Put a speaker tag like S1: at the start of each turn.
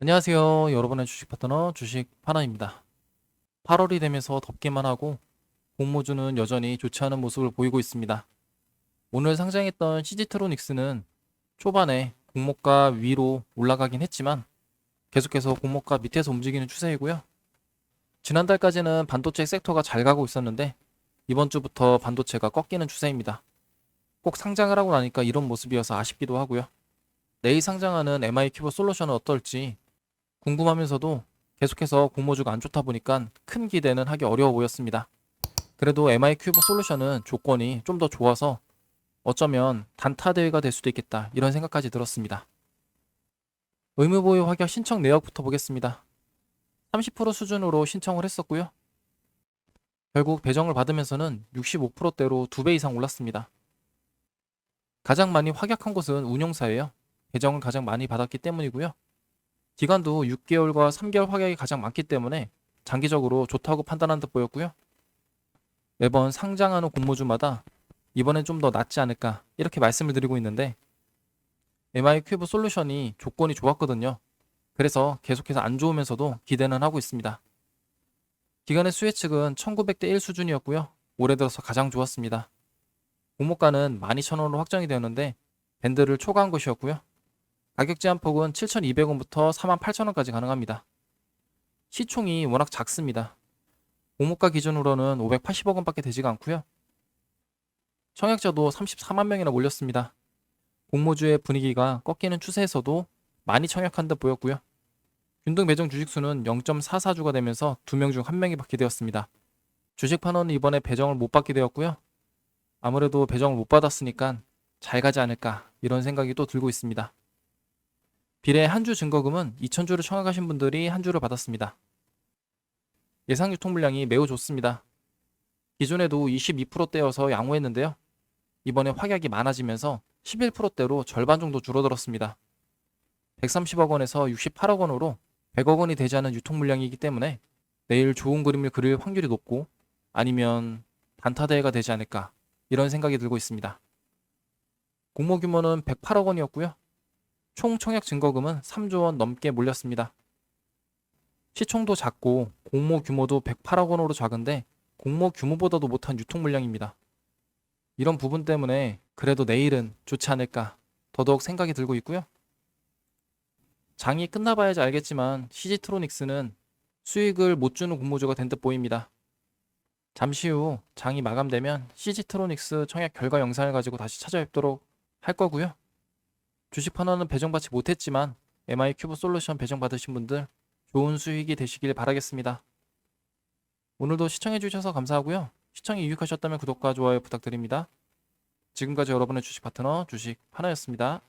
S1: 안녕하세요. 여러분의 주식 파트너 주식 파나입니다. 8월이 되면서 덥기만 하고 공모주는 여전히 좋지 않은 모습을 보이고 있습니다. 오늘 상장했던 CG트로닉스는 초반에 공모가 위로 올라가긴 했지만 계속해서 공모가 밑에서 움직이는 추세이고요. 지난달까지는 반도체 섹터가 잘 가고 있었는데 이번 주부터 반도체가 꺾이는 추세입니다. 꼭 상장을 하고 나니까 이런 모습이어서 아쉽기도 하고요. 내일 상장하는 MI 큐브 솔루션은 어떨지 궁금하면서도 계속해서 공모주가 안 좋다 보니까 큰 기대는 하기 어려워 보였습니다. 그래도 MI 큐브 솔루션은 조건이 좀 더 좋아서 어쩌면 단타 대회가 될 수도 있겠다 이런 생각까지 들었습니다. 의무보유 확약 신청 내역부터 보겠습니다. 30% 수준으로 신청을 했었고요. 결국 배정을 받으면서는 65%대로 2배 이상 올랐습니다. 가장 많이 확약한 곳은 운용사예요. 배정을 가장 많이 받았기 때문이고요. 기간도 6개월과 3개월 확약이 가장 많기 때문에 장기적으로 좋다고 판단한 듯 보였고요. 매번 상장하는 공모주마다 이번엔 좀 더 낫지 않을까 이렇게 말씀을 드리고 있는데 MI 큐브 솔루션이 조건이 좋았거든요. 그래서 계속해서 안 좋으면서도 기대는 하고 있습니다. 기간의 수혜 측은 1900대 1 수준이었고요. 올해 들어서 가장 좋았습니다. 공모가는 12,000원으로 확정이 되었는데 밴드를 초과한 것이었고요. 가격 제한 폭은 7,200원부터 48,000원까지 가능합니다. 시총이 워낙 작습니다. 공모가 기준으로는 580억 원밖에 되지가 않고요. 청약자도 34만 명이나 몰렸습니다. 공모주의 분위기가 꺾이는 추세에서도 많이 청약한 듯 보였고요. 균등 배정 주식수는 0.44주가 되면서 2명 중 1명이 받게 되었습니다. 주식 판원은 이번에 배정을 못 받게 되었고요. 아무래도 배정을 못 받았으니까 잘 가지 않을까 이런 생각이 또 들고 있습니다. 비례 한 주 증거금은 2,000주를 청약하신 분들이 한 주를 받았습니다. 예상 유통 물량이 매우 좋습니다. 기존에도 22%대여서 양호했는데요. 이번에 확약이 많아지면서 11%대로 절반 정도 줄어들었습니다. 130억 원에서 68억 원으로 100억 원이 되지 않은 유통 물량이기 때문에 내일 좋은 그림을 그릴 확률이 높고 아니면 단타 대회가 되지 않을까 이런 생각이 들고 있습니다. 공모 규모는 108억 원이었고요. 총 청약 증거금은 3조 원 넘게 몰렸습니다. 시총도 작고 공모 규모도 108억 원으로 작은데 공모 규모보다도 못한 유통 물량입니다. 이런 부분 때문에 그래도 내일은 좋지 않을까 더더욱 생각이 들고 있고요. 장이 끝나봐야지 알겠지만 CG트로닉스는 수익을 못 주는 공모주가 된 듯 보입니다. 잠시 후 장이 마감되면 CG트로닉스 청약 결과 영상을 가지고 다시 찾아뵙도록 할 거고요. 주식 판원은 배정받지 못했지만 MI 큐브 솔루션 배정받으신 분들 좋은 수익이 되시길 바라겠습니다. 오늘도 시청해주셔서 감사하고요. 시청이 유익하셨다면 구독과 좋아요 부탁드립니다. 지금까지 여러분의 주식 파트너 주식 하나였습니다.